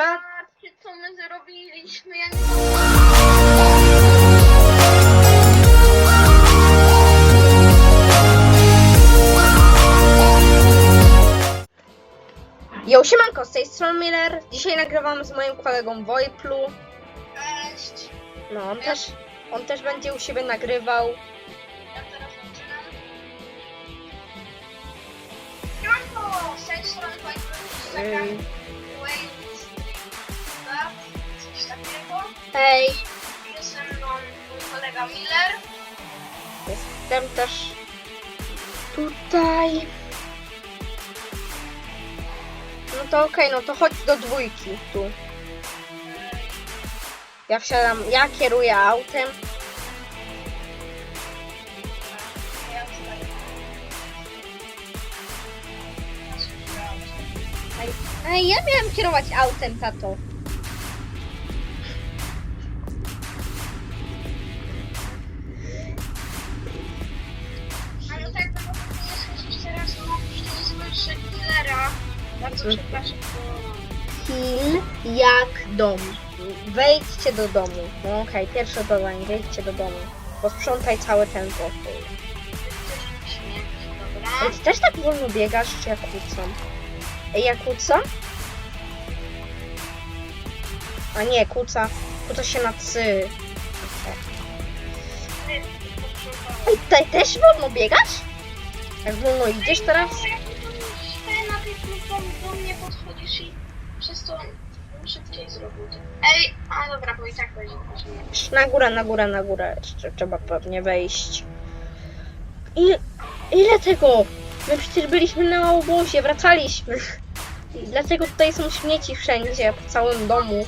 Patrzcie, co my zrobiliśmy. Ja nie... Yo, siemanko, z tej strony Miller. Dzisiaj nagrywam z moim kolegą Wojplu. Cześć. No, on też, on też będzie u siebie nagrywał. Ja teraz zaczynam. Siemanko, z tej strony Wojtek. Hej, Jest ze mną mój kolega Miller. jestem też tutaj. No to okej, no to chodź do dwójki tu. Ja wsiadam, ja kieruję autem. Ej, ja miałem kierować autem, tato. Przepraszam. Hill jak dom. Wejdźcie do domu. No okej, pierwsze zadanie, wejdźcie do domu. Posprzątaj cały ten pokój. Ej, ty też tak wolno biegasz, czy ja kłócam? Ej, ja kłócam? A nie, kłóca, kłóca się na cy. Ej, tutaj też wolno biegasz? Jak wolno idziesz teraz? Tej do, mnie podchodzisz i przez to szybciej zrobił to. Ej, a dobra, bo i tak będzie później. Na górę, na górę, na górę. Jeszcze trzeba pewnie wejść. Ile, ile tego? My przecież byliśmy na obozie, wracaliśmy. I dlatego tutaj są śmieci wszędzie, po całym domu.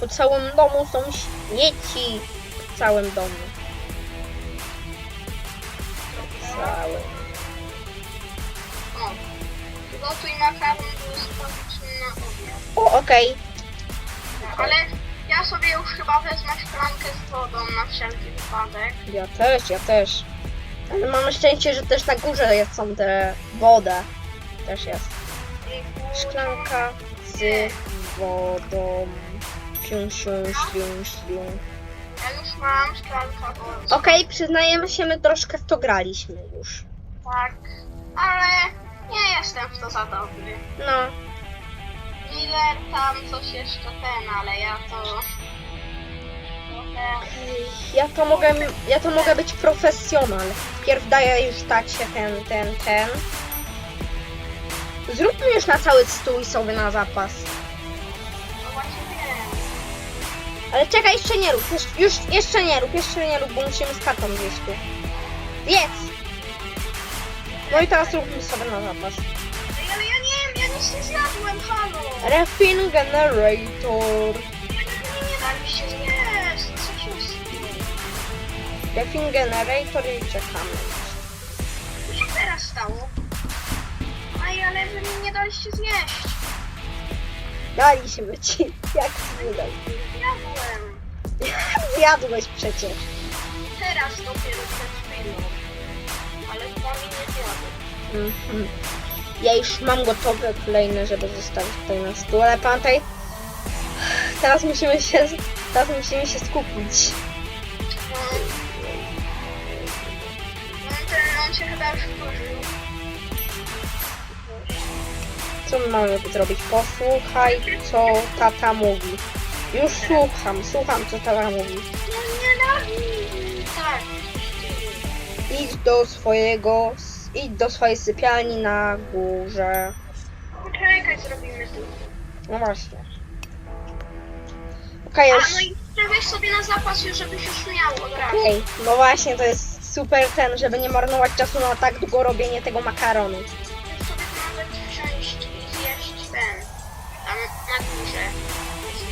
Po całym domu są śmieci. Po całym domu. Cały. O, gotuj makaron błyskawiczny na obiad. O, okej. Ale ja sobie już chyba wezmę szklankę z wodą na wszelki wypadek. Ja też, ja też. Ale mamy szczęście, że też na górze jest, są te woda. Też jest. Szklanka z wodą. Siu, siu, śliu, śliu. Ja już mam szklankę wody. Okej, przyznajemy się, my troszkę w to graliśmy już. Tak, ale nie jestem w to za dobry. No, Miller tam coś jeszcze ten, ale ja to... Trochę... ja to mogę, ja to mogę być profesjonal. Pierw daję już tacie ten, ten, ten. Zróbmy już na cały stół sobie na zapas. No właśnie wiem. Ale czekaj, jeszcze nie rób, już, już jeszcze nie rób, jeszcze nie rób, bo musimy z kartą zjeść tu. Jedz! No i teraz róbmy sobie na zapas. Ej, ale ja nie wiem, ja nic nie zjadłem, halo! Refin Generator. Nie, nie daliście zjeść, co się stało? Refin Generator i czekamy. Co się teraz stało? Ej, ale wy mi nie daliście zjeść. Daliśmy ci. Jak nie dali? Zjadłem. Zjadłeś przecież. Teraz dopiero przed chwilą. Ale z wami nie zjadłem. Mhm. Ja już mam gotowe kolejne, żeby zostawić tutaj na stół, ale pamiętaj, teraz musimy się, teraz musimy się skupić. No. No ten, on się chyba już wkurzył. Co my mamy zrobić? Posłuchaj, co tata mówi. Już słucham, słucham, co tata mówi. No nie Tak. Idź do swojego, idź do swojej sypialni na górze. Poczekaj, zrobimy to. No właśnie. Okej, A już. no i weź sobie na zapas już, żebyś już miał od razu. Okej, no właśnie, to jest super ten, żeby nie marnować czasu na tak długo robienie tego makaronu. Możesz sobie nawet wsiąść i zjeść ten. Tam na górze. Jest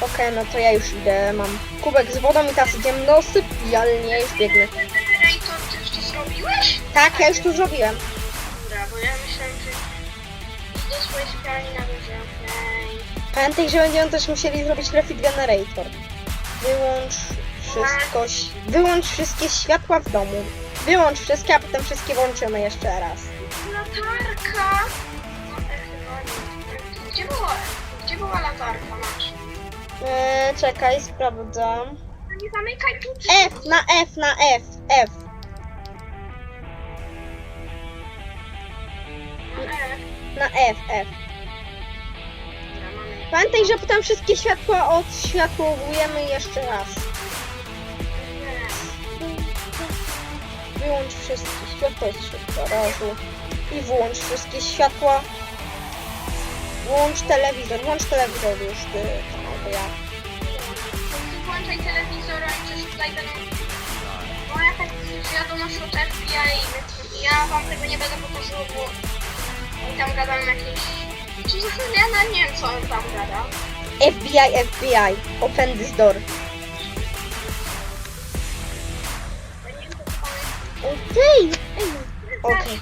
nasz. Okej, no to ja już idę, mam kubek z wodą i teraz idziemy do sypialni, ja już biegnę. Tak, ja już tu zrobiłem. Dobra, bo ja myślałem, że do swojej sypialni na górze. Okej. Pamiętaj, że będziemy też musieli zrobić refit generator. Wyłącz wszystko, ś- wyłącz wszystkie światła w domu. Wyłącz wszystkie, a potem wszystkie włączymy jeszcze raz. Latarka! No, e, chyba nie. była latarka, masz. Eee, czekaj, sprawdzam. No Nie zamykaj tu F, na F, na F, F. Na F, F. Pamiętaj, że potem wszystkie światła odświatłowujemy jeszcze raz. Wyłącz wszystkie światła z razu. I włącz wszystkie światła. Włącz telewizor, włącz telewizor już, ty, albo ja. Włączaj telewizor, a coś tutaj będą... No jakaś wiadomość od FBI, ja wam tego nie będę pokazywał, bo oni tam gadają jakieś... Czy ja nawet nie wiem, co on tam gada. FBI, FBI, open this door. To. Okej, okej.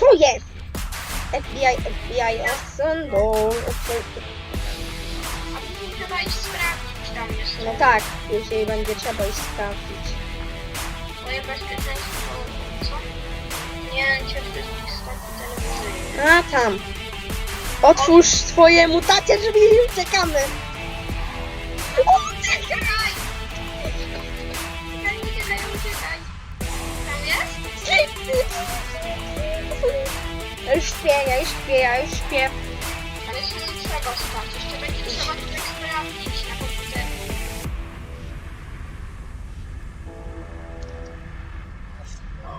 Co jest? FBI, FBI, open door. A później trzeba iść sprawdzić, tam jest. No tak, jeśli będzie trzeba iść sprawdzić. Moje bezpieczeństwo... Co? A tam. Otwórz swoje mutacje drzwi i uciekamy. Uciekaj! Ja już śpię, ja już śpię, ja już śpię. Ale jeszcze nie trzeba spać, jeszcze będzie trzeba tutaj sprawdzić na komputerze.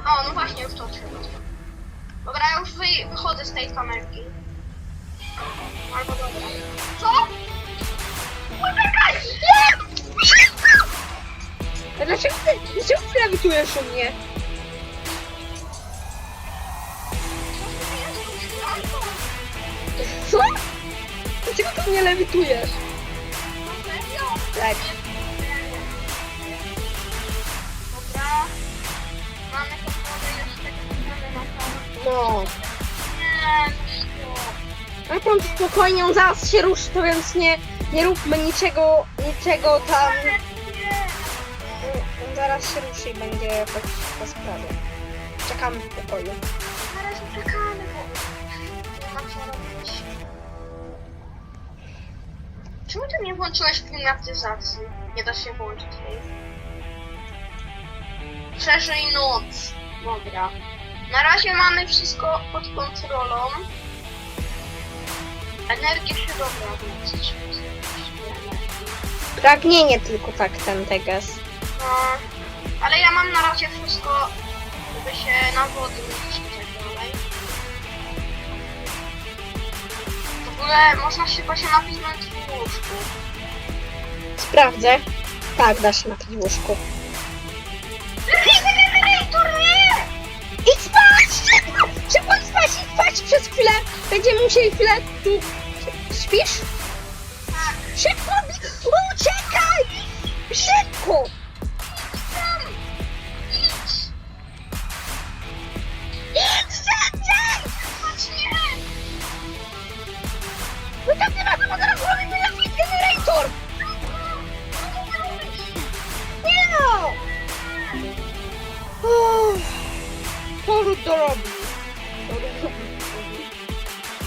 O, no właśnie, już to trzeba. Dobra, ja już wy, wychodzę z tej kamerki. Albo dobra. Co? Poczekaj! Nie! Dlaczego ty, dlaczego ty lewitujesz u mnie? Co? Dlaczego ty mnie lewitujesz? Tak. No. Nie, no co? A pan spokojnie, on zaraz się ruszy, to więc nie, nie róbmy niczego, niczego tam. On zaraz się ruszy i będzie po, po sprawie. Czekamy w pokoju. Nie ma co robić. Czemu ty nie włączyłeś klimatyzacji? Nie da się włączyć jej. Przeżyj noc. Dobra. Na razie mamy wszystko pod kontrolą. Energię się dobra włączyć. Pragnienie tylko tak ten teges. No, ale ja mam na razie wszystko, żeby się nawodnić i tak dalej. W ogóle można się właśnie napisać w łóżku. Sprawdzę. Tak, da się na tym łóżku. Spać! Przez chwilę! Będziemy musieli chwilę tu... Śpisz? Tak, Szybko! Uciekaj! Szybko!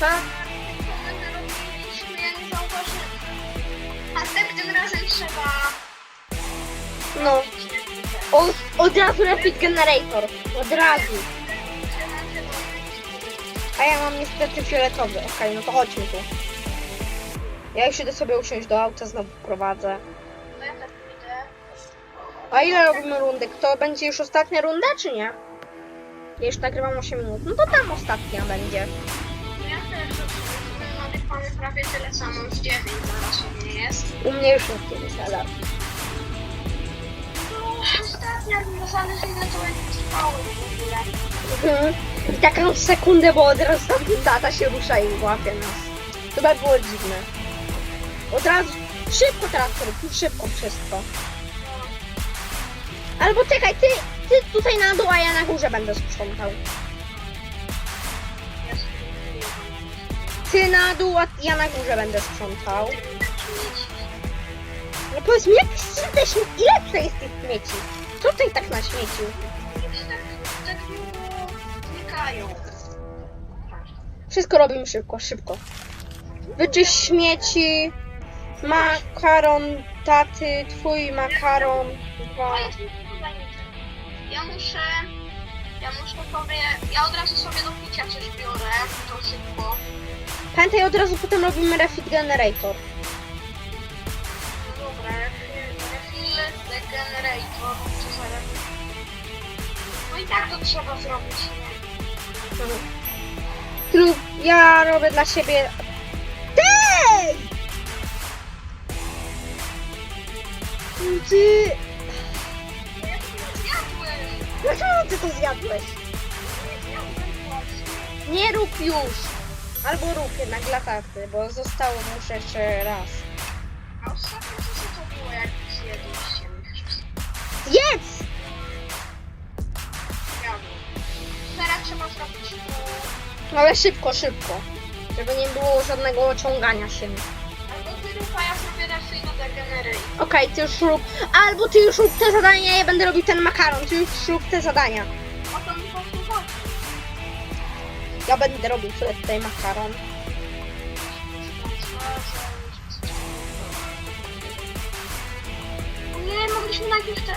Tak? Robiliśmy, ja razem trzeba... No. Od, od razu repeat generator. Od razu. A ja mam niestety fioletowy. Okej, no to chodźmy tu. Ja już idę sobie usiąść do auta, znowu prowadzę. A ile robimy rundek? To będzie już ostatnia runda, czy nie? Ja już nagrywam 8 minut. No to tam ostatnia będzie. No nagrywamy prawie tyle samo, już 9 zaraz u mnie jest. U mnie już jest kiedyś, ale... No, ostatnia runda zależy ile to będzie trwało w ogóle. Mhm. I taką sekundę, bo od razu tam tata się rusza i łapie nas. To by było dziwne. Od razu, szybko teraz, szybko wszystko. Albo czekaj, ty, ty tutaj na dół, a ja na górze będę sprzątał. Ty na dół, a ja na górze będę sprzątał. No powiedz mi, jak te śmieci, ile tutaj jest tych śmieci? Co tutaj tak na śmieciu? tak długo znikają. Wszystko robimy szybko, szybko. Wyczyść śmieci. Makaron taty, twój makaron. Dwa. Ja muszę... Ja muszę sobie... Ja od razu sobie do picia coś biorę, to szybko. Pamiętaj, od razu potem robimy refit generator. No dobra, refill, refill degenerator. Co za refill? No i tak to trzeba zrobić, nie? Lub ja robię dla siebie. Tej! Ty. No ja to zjadłem! Dlaczego ty to zjadłeś? Nie zjadłem właśnie. Nie rób już! Albo rób jednak dla taty, bo zostało muszę jeszcze raz. A ostatnio co to było, jak zjedliście? Jedz! Teraz trzeba zrobić. No ale szybko, szybko. Żeby nie było żadnego ciągania się. Albo ty rób, a ja zrobię refill degenerator. Okej, ty już rób. Albo ty już rób te zadania, ja będę robił ten makaron. Ty już rób te zadania. Ja będę robił sobie tutaj makaron. Nie, mogliśmy najpierw te...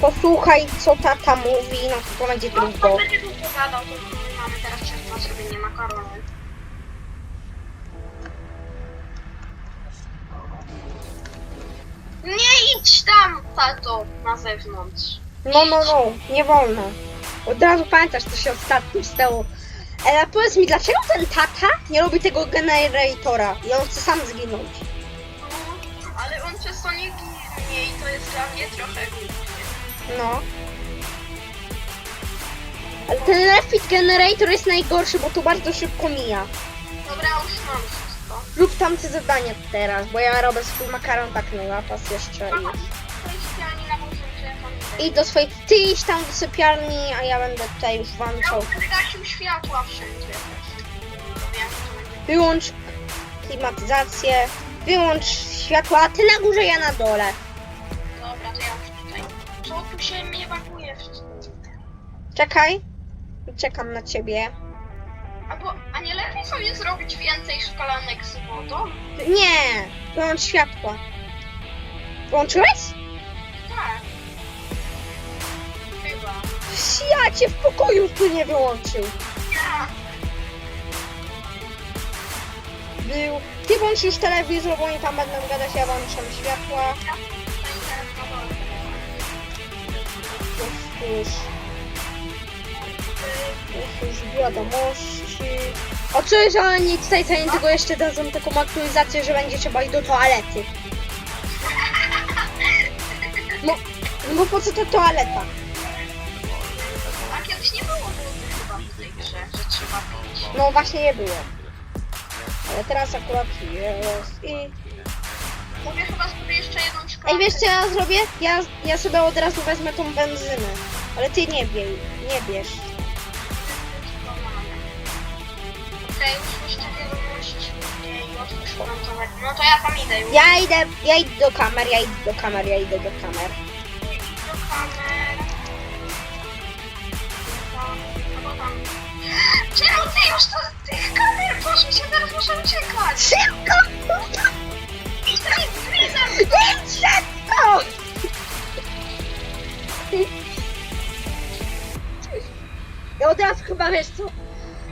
Posłuchaj, co tata mówi, no to będzie No, trudno. to będzie długo gadał, to mamy teraz czas na zrobienie makaronu. Nie idź tam, tato, na zewnątrz. No, no, no, nie wolno. Od razu pamiętasz, co się ostatnio stało. Ale powiedz mi, dlaczego ten tata nie robi tego generatora i on chce sam zginąć? Ale on przez to nie ginie i to jest dla mnie trochę głupie. No. Ale ten refit generator jest najgorszy, bo to bardzo szybko mija. Dobra, już mam wszystko. Rób tamte zadanie teraz, bo ja robię swój makaron tak na zapas jeszcze i... czy ja tam idę? I do swojej... Ty idź tam do sypialni, a ja będę tutaj już Ja włączał. światła wszędzie Wyłącz klimatyzację, wyłącz światła, a ty na górze, ja na dole. Dobra, to ja już tutaj. Co tu się mnie baguje wszystko? Czekaj. Czekam na ciebie. Albo, a nie lepiej sobie zrobić więcej szkalanek z wodą? Nie! Wyłącz światła. Włączyłeś? Ja cię w pokoju tu nie wyłączył. Był. Ty włącz już telewizor, bo oni tam będą gadać, ja włączam światła. Już, już. Już, wiadomości. O co, że oni tutaj co niedługo jeszcze dadzą taką aktualizację, że będzie trzeba iść do toalety. No, no bo po co ta toaleta? W tej grze, że trzeba pić. No właśnie nie było. Ale teraz akurat jest i... Mówię chyba sobie jeszcze jedną Ej, szklankę. wiesz co ja zrobię? Ja, ja sobie od razu wezmę tą benzynę. Ale ty nie biej, nie bierz. Okej, już jeszcze. Jej, otwórz kontowe. No to ja tam idę już. Ja idę, ja idę do kamer, ja idę do kamer, ja idę do kamer. Idź do kamer. Już to z tych kamer? Proszę się, teraz muszę uciekać. Szybko! Idź tam. Idź szybko! Ja od razu chyba wiesz co?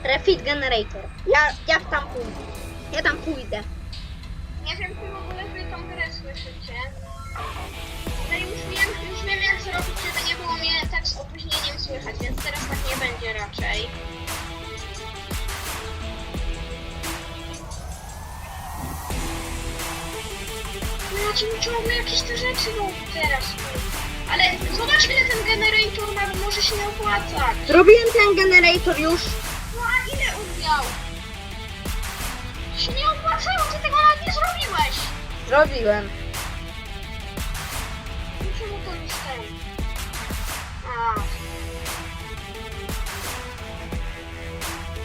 Refit generator. Ja, ja tam pójdę. Ja tam pójdę. Nie wiem, czy w ogóle wy tą grę słyszycie. Ale już wiem, już wiem jak zrobić, żeby nie było mnie tak z opóźnieniem słychać, więc teraz tak nie będzie raczej. No ja ci ciągle jakieś te rzeczy robię teraz. Ale zobacz ile ten generator ma, może się nie opłacać. Zrobiłem ten generator już. No a ile on miał? Się nie opłacało, ty tego nawet nie zrobiłeś. Zrobiłem. No czemu to nie stoi? A.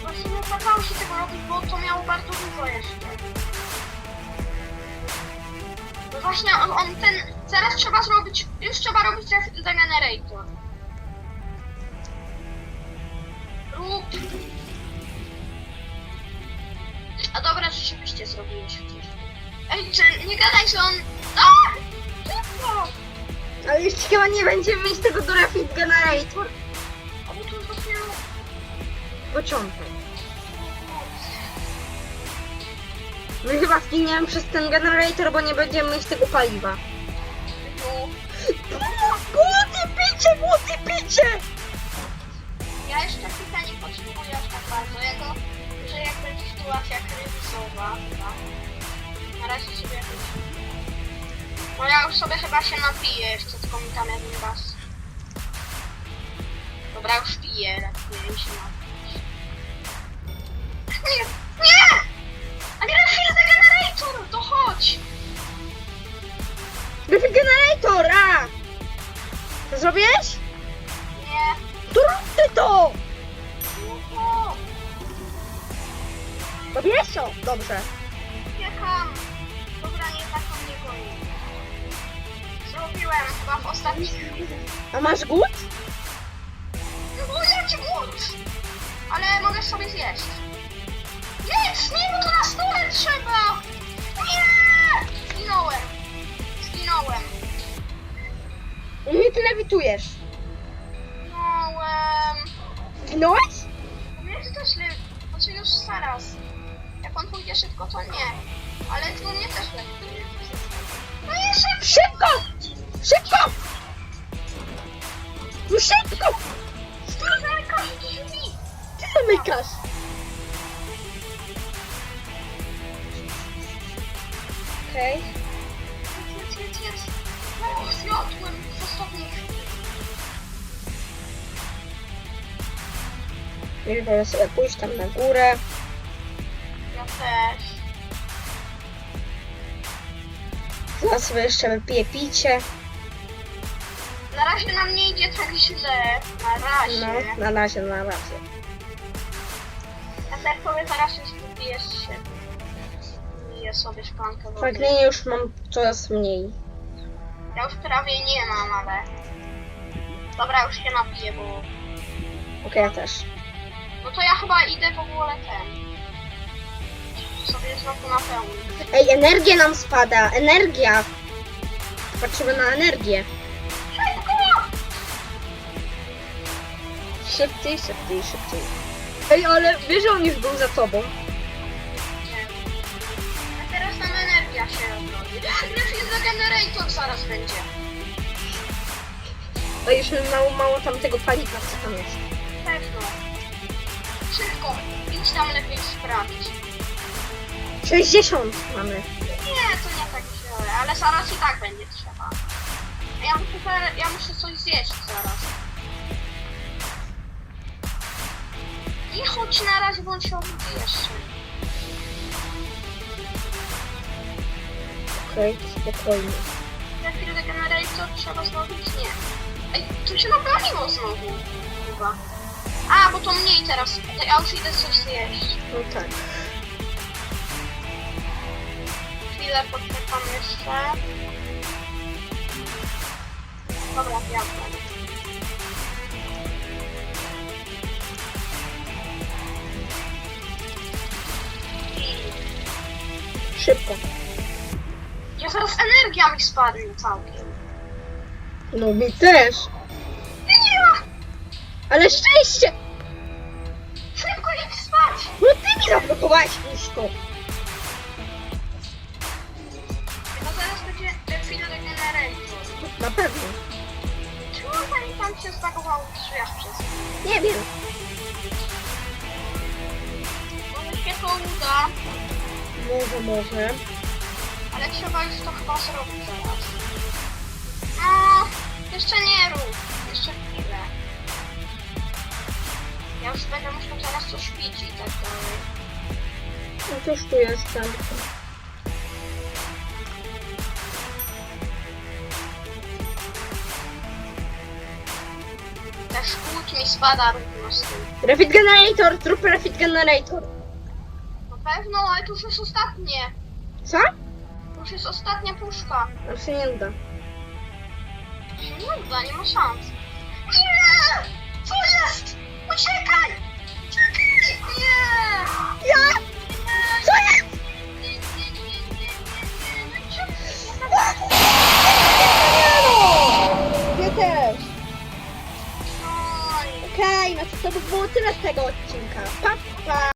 Właśnie nie opłacało się tego robić, bo to miało bardzo dużo jeszcze. No właśnie, on, on ten... Zaraz trzeba zrobić... Już trzeba robić re- regenerator. Rób... A dobra, rzeczywiście zrobiłeś przecież. Ej, nie gadaj, że on... A! Szybko! Ale już chyba nie będziemy mieć tego do Rapid Generator. A bo to dopiero... Początek. My chyba zginiemy przez ten generator, bo nie będziemy mieć tego paliwa. Głupi picie, głupi picie! ja jeszcze chyba nie potrzebuję aż tak bardzo. Ja to, że jak będzie sytuacja kryzysowa, chyba. Na razie sobie jakoś... No ja już sobie chyba się napiję jeszcze, tylko mi tam jeden raz. Dobra, już piję, lepiej się napić. Nie! Nie! Zrobiłeś? Nie! To rób ty to! No, Robiłeś to? Dobrze. Uciekam! Dobra, nie tak on nie goni. Zrobiłem chyba w ostatnich A masz głód? O, jaki głód! Ale możesz sobie zjeść. Jedz! Nie, bo to na stole trzeba! Ty lewitujesz. Zginąłem. Zginąłeś? Wiesz też le... Znaczy już zaraz. Jak on pójdzie szybko, to nie. Ale tu mnie też lepiej. No i szybko! Szybko! Szybko! No szybko! Zamykasz drzwi! Ty zamykasz! Okej. Jedz, jedz, jedz. No, zjadłem ostatnich Już wolę sobie pójść tam na górę. Ja też. Zaraz sobie jeszcze wypiję picie. Na razie nam nie idzie tak źle. Na razie. No, na razie, na razie. A tak powiem, zaraz już wypijesz się. Piję sobie szklankę wody. Pragnienie już mam coraz mniej. Ja już prawie nie mam, ale... Dobra, już się napiję, bo... Okej, ja też. No to ja chyba idę w ogóle ten. Sobie znowu napełnić. Ej, energia nam spada. Energia. Patrzymy na energię. Szybko! Szybciej, szybciej, szybciej. Ej, ale wiesz, że on już był za tobą. Już jest za generator zaraz będzie. A już mało, mało tam tego paliwa, co tam jest. Pewno. Szybko, idź tam lepiej sprawdź. 60 mamy. Nie, to nie tak źle, ale zaraz i tak będzie trzeba. A Ja muszę, ja muszę coś zjeść zaraz. Nie chodź na razie, bo on się obudzi jeszcze. Okej, spokojnie. Za chwilę generator trzeba zrobić? Nie. Ej, tu się naprawiło znowu. Chyba. A, bo to mniej teraz. Ja już idę coś zjeść. No tak. Chwilę poczekam jeszcze. Dobra. I Szybko. Ja zaraz energia mi spadnie całkiem. No mi też. Nie! Ale szczęście! Szybko idź spać! No ty mi zablokowałeś wszystko. Bo zaraz będzie za chwilę generator. Na pewno. Czemu zanim tam się zbagowało w drzwiach przez Nie wiem. Może się to uda, Może, może. Ale trzeba już to chyba zrobić zaraz. No, jeszcze nie rób. Jeszcze chwilę. Ja już będę musiał teraz coś pić i tak dalej. No już tu jestem. Też głód mi spada równo z tym. Refit Generator, trup Refit Generator. Na pewno, ale to już jest ostatnie. Co? już jest ostatnia puszka. Już się nie uda. Się nie uda, nie ma szans. Nie! Co jest? Uciekaj! Uciekaj! Nie! Ja? Co jest? Nie, nie, nie, nie, nie, nie, nie. No czemu nie ma- Ja też. Oj. Okej, no to to by było tyle z tego odcinka. Pa, pa.